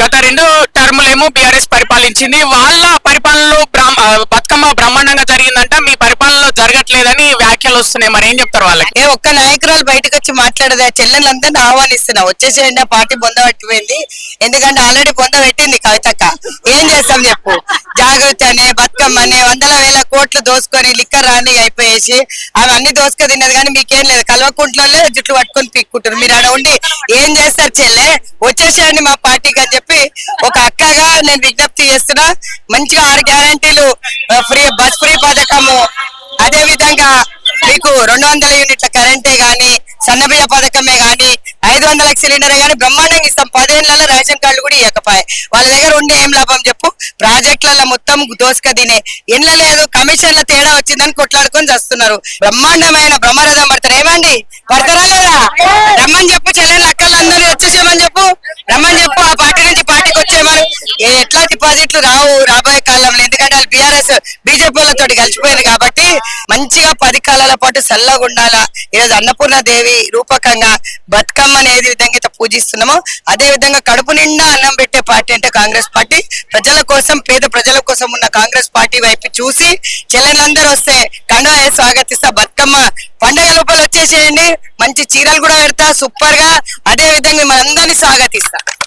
గత రెండు టర్ములేమో బీఆర్ఎస్ పరిపాలించింది. వాళ్ళ పరిపాలనలో బ్రహ్మ బతుకమ్మ బ్రహ్మాండంగా జరిగిందంట. మీ పరిపాలనలో జరగట్లేదని వ్యాఖ్యలు వస్తున్నాయి. మరి ఏం చెప్తారు వాళ్ళకి? ఏ ఒక్క నాయకురాలు బయటకు వచ్చి మాట్లాడదా చెల్లెలందరినీ ఆహ్వానిస్తున్నా వచ్చేసేయండి పార్టీ బొంద పట్టిపోయింది. ఎందుకంటే ఆల్రెడీ పొంద పెట్టింది కవితక్క. ఏం చేస్తాం చెప్పు? జాగృతి అనే బతుకమ్మ వందల వేల కోట్లు దోసుకొని లిక్కర్ రాని అయిపోయేసి అవన్నీ దోసుక తిన్నది కానీ మీకేం లేదు. కల్వకుంట్లలో జుట్లు పట్టుకొని పీక్కుంటారు మీరు ఆడ ఉండి ఏం చేస్తారు చెల్లె? వచ్చేసేయండి మా పార్టీకి అని చెప్పి ఒక అక్కగా నేను విజ్ఞప్తి చేస్తున్నా. మంచిగా ఆరు గ్యారంటీలు ఫ్రీ బస్ ఫ్రీ పథకము. అదే విధంగా మీకు రెండు వందల యూనిట్ల కరెంటే గాని సన్నబియ్య పథకమే గాని ఐదు వందల సిలిండర్ కానీ బ్రహ్మాండంగా ఇస్తాం. పదేళ్ళలో రేషన్ కార్డులు కూడా ఇవ్వకపోయే వాళ్ళ దగ్గర ఉండి ఏం లాభం చెప్పు? ప్రాజెక్టులలో మొత్తం దోసుక తినే. ఇండ్ల లేదు కమిషన్ల తేడా వచ్చిందని కొట్లాడుకొని చేస్తున్నారు. బ్రహ్మాండమైన బ్రహ్మరథం పడతారు. ఏమండి? పడతారా లేదా? రమ్మని చెప్పు చెల్లెని అక్కలందరినీ వచ్చేసేమని చెప్పు. రమ్మని చెప్పు ఆ పార్టీ నుంచి పార్టీకి వచ్చేమని ఎట్లా డిపాజిట్లు రావు రాబోయే కాలంలో? ఎందుకంటే వాళ్ళు బీఆర్ఎస్ బీజేపీలతో కలిసిపోయింది కాబట్టి మంచిగా పది కాలాల పాటు చల్లగా ఉండాలా? ఈరోజు అన్నపూర్ణ దేవి రూపకంగా బతుకమ్మని ఏ విధంగా అయితే పూజిస్తున్నామో. అదే విధంగా కడుపు నిండా అన్నం పెట్టే పార్టీ అంటే కాంగ్రెస్ పార్టీ. ప్రజల కోసం పేద ప్రజల కోసం ఉన్న కాంగ్రెస్ పార్టీ వైపు చూసి చెల్లెలందరూ వస్తే కండువా స్వాగతిస్తా బతుకమ్మ. పండుగ లోపల వచ్చేసేయండి. మంచి చీరలు కూడా పెడతా సూపర్గా అదే విధంగా మనందరినీ స్వాగతిస్తా.